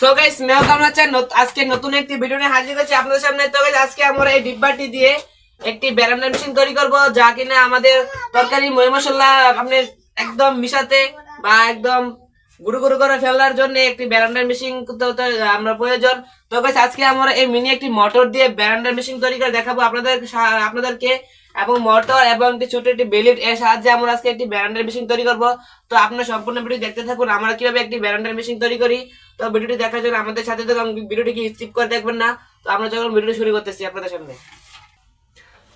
So guys আজকে নতুন একটি ভিডিও নিয়ে হাজির আপনাদের সামনে। তো guys, আজকে আমরা এই ডিব্বাটি দিয়ে একটি মেশিন তৈরি করব যা কিনা আমাদের তরকারি ময় মশলা আপনি একদম মিশাতে বা একদম গুঁড়ো গুঁড়ো করে ফেলার জন্য একটি ব্যারান্ডার মেশিন আমরা প্রয়োজন। তো গাইস আজকে আমরা এই মিনি একটি মোটর দিয়ে ব্যারান্ডার মেশিন তৈরি করে দেখাবো আপনাদের আপনাদেরকে। এবং মোটর এবং একটি ছোট একটি বেলিট এর সাহায্যে আমরা আজকে একটি ব্যারান্ডার মেশিন তৈরি করব। তো আপনারা সম্পূর্ণ ভিডিও দেখতে থাকুন আমরা কীভাবে একটি ব্যারান্ডার মেশিন তৈরি করি। তো ভিডিওটি দেখার জন্য আমাদের সাথে থাকুন, ভিডিওটিকে স্কিপ করে দেখবেন না। তো আমরা যখন ভিডিওটি শুরু করতেছি আপনাদের সামনে।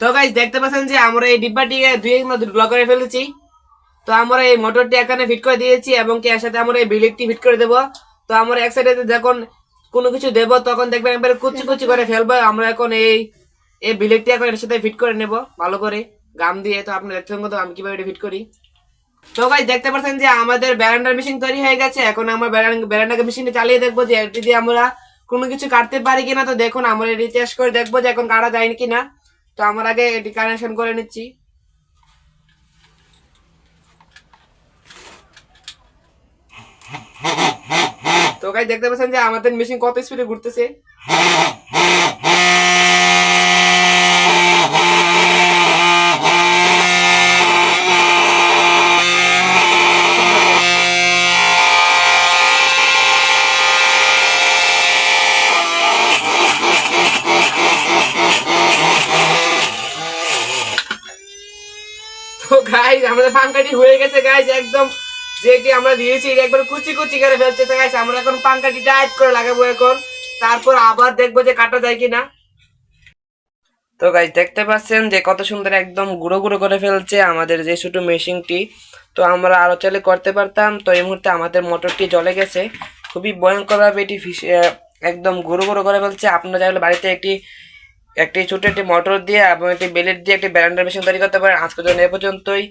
তো গাইজ দেখতে পাচ্ছেন যে আমরা এই ডিব্বাটিকে দুই এক ব্লক করে ফেলেছি। তো আমরা এই মোটরটি এখানে ফিট করে দিয়েছি এবং কি এর সাথে আমরা এই বিলেটটি ফিট করে দেবো। তো আমরা এক সাইডে যখন কোনো কিছু দেবো, তখন দেখবেন একবারে কুচি কুচি করে ফেলব। আমরা এখন এই এই বিলেটটি এখন এর সাথে ফিট করে নেব, ভালো করে। গাম দিয়ে, তো আপনি দেখতে তো আমি কীভাবে এটা ফিট করি। তো গাইজ দেখতে পাচ্ছেন যে আমাদের ব্যারান্ডার মেশিন তৈরি হয়ে গেছে। এখন আমরা ব্যারান্ডার মেশিনটা চালিয়ে দেখব যে এটি দিয়ে আমরা কোনো কিছু কাটতে পারি কিনা। তো দেখুন, আমরা এটি করে দেখব যে এখন কাটা যায় কিনা। তো আমরা আগে এটি কানেকশন করে নিচ্ছি। তো গাইজ দেখতে পাচ্ছেন যে আমাদের মেশিন কত স্পিডে ঘুরতেছে। তো গাইজ আমাদের পাঙ্কাটি হয়ে গেছে গাইজ একদম যেটি আমরা দিয়েছি একবার কুচি কুচি করে ফেলছে তো গাইজ আমরা এখন পাঙ্কাটি টাইট করে লাগাবো এখন। তারপর আবার দেখব যে কাটা যায় কিনা। তো গাইজ দেখতে পাচ্ছেন যে কত সুন্দর একদম গুঁড়ো গুঁড়ো করে ফেলছে আমাদের যে ছোট মেশিনটি। তো আমরা আরও চাইলে করতে পারতাম, তো এই মুহূর্তে আমাদের মোটরটি জ্বলে গেছে। খুবই ভয়ঙ্করভাবে এটি একদম গুঁড়ো গুঁড়ো করে ফেলছে। আপনারা চাইলে বাড়িতে একটি একটি ছোট একটি মোটর দিয়ে এবং একটি বেলেট দিয়ে একটি ব্যারান্ডার মেশিন তৈরি করতে পারেন। আজকের জন্য এ পর্যন্তই।